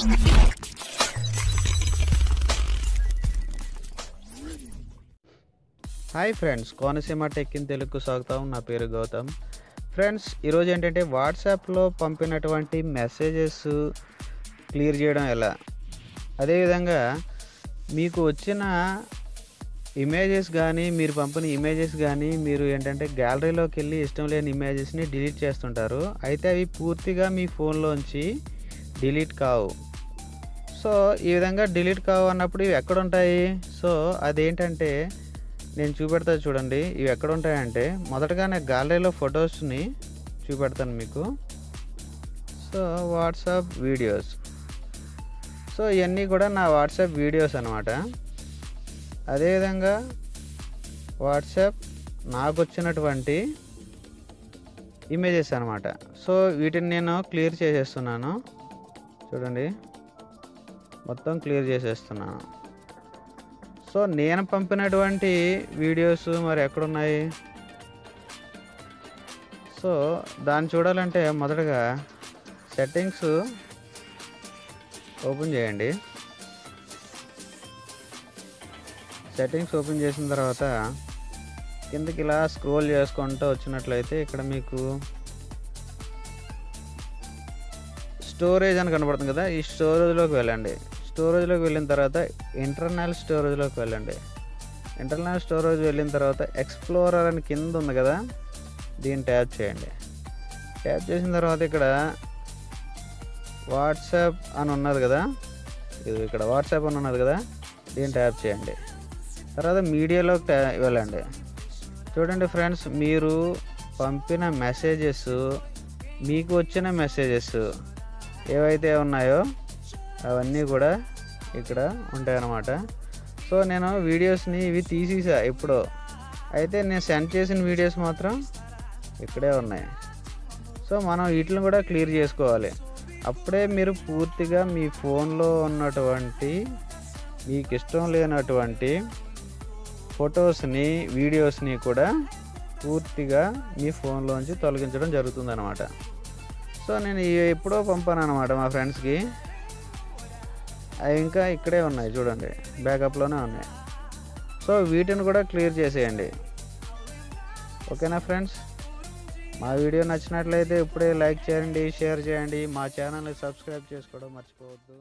Hi friends Konaseema tech in తెలుగుకు స్వాగతం. నా పేరు గౌతమ్. ఫ్రెండ్స్ ఈరోజు ఏంటంటే వాట్సాప్లో పంపినటువంటి మెసేజెస్ క్లియర్ చేయడం ఎలా? అదేవిధంగా మీకు వచ్చిన ఇమేజెస్ కానీ మీరు పంపిన ఇమేజెస్ కానీ మీరు ఏంటంటే గ్యాలరీలోకి వెళ్ళి ఇష్టం లేని ఇమేజెస్ని డిలీట్ చేస్తుంటారు. అయితే అవి పూర్తిగా మీ ఫోన్లోంచి డిలీట్ కావు. సో ఈ విధంగా డిలీట్ కావు అన్నప్పుడు ఇవి ఎక్కడ ఉంటాయి సో అదేంటంటే నేను చూపెడతా చూడండి. ఇవి ఎక్కడ ఉంటాయంటే మొదటగా నేను గ్యాలరీలో ఫొటోస్ని చూపెడతాను మీకు. So WhatsApp videos. సో ఇవన్నీ కూడా నా వాట్సాప్ వీడియోస్ అనమాట అదేవిధంగా వాట్సాప్ నాకు వచ్చినటువంటి ఇమేజెస్ అనమాట సో వీటిని నేను క్లియర్ చేసేస్తున్నాను. చూడండి. మొత్తం క్లియర్ చేసేస్తున్నాను సో నేను పంపినటువంటి వీడియోస్ మరి ఎక్కడున్నాయి? సో దాన్ని చూడాలంటే మొదటగా సెట్టింగ్స్ ఓపెన్ చేయండి. సెట్టింగ్స్ ఓపెన్ చేసిన తర్వాత కిందకి ఇలా స్క్రోల్ చేసుకుంటూ వచ్చినట్లయితే ఇక్కడ మీకు స్టోరేజ్ అని కనబడుతుంది కదా ఈ స్టోరేజ్లోకి వెళ్ళండి. స్టోరేజ్లోకి వెళ్ళిన తర్వాత ఇంటర్నల్ స్టోరేజ్లోకి వెళ్ళండి. ఇంటర్నల్ స్టోరేజ్ వెళ్ళిన తర్వాత ఎక్స్ప్లోరర్ అని కింద ఉంది కదా దీన్ని ట్యాప్ చేయండి. ట్యాప్ చేసిన తర్వాత ఇక్కడ వాట్సాప్ అని ఉన్నది కదా ఇది ఇక్కడ వాట్సాప్ అని ఉన్నది కదా దీన్ని ట్యాప్ చేయండి. తర్వాత మీడియాలోకి ట్యా వెళ్ళండి. చూడండి ఫ్రెండ్స్ మీరు పంపిన మెసేజెస్ మీకు వచ్చిన మెసేజెస్ ఏవైతే ఉన్నాయో అవన్నీ కూడా ఇక్కడ ఉంటాయన్నమాట. సో నేను వీడియోస్ని ఇవి తీసేసా ఎప్పుడో. అయితే నేను సెండ్ చేసిన వీడియోస్ మాత్రం ఇక్కడే ఉన్నాయి. సో మనం వీటిని కూడా క్లియర్ చేసుకోవాలి. అప్పుడే మీరు పూర్తిగా మీ ఫోన్లో ఉన్నటువంటి మీకు ఇష్టం లేనటువంటి ఫొటోస్ని వీడియోస్ని కూడా పూర్తిగా మీ ఫోన్లోంచి తొలగించడం జరుగుతుందన్నమాట. సో నేను ఎప్పుడో పంపాను అనమాట మా ఫ్రెండ్స్కి. అవి ఇంకా ఇక్కడే ఉన్నాయి చూడండి. బ్యాకప్లోనే ఉన్నాయి. సో వీటిని కూడా క్లియర్ చేసేయండి. ఓకేనా ఫ్రెండ్స్? మా వీడియో నచ్చినట్లయితే ఇప్పుడే లైక్ చేయండి షేర్ చేయండి. మా ఛానల్ని సబ్స్క్రైబ్ చేసుకోవడం మర్చిపోవద్దు.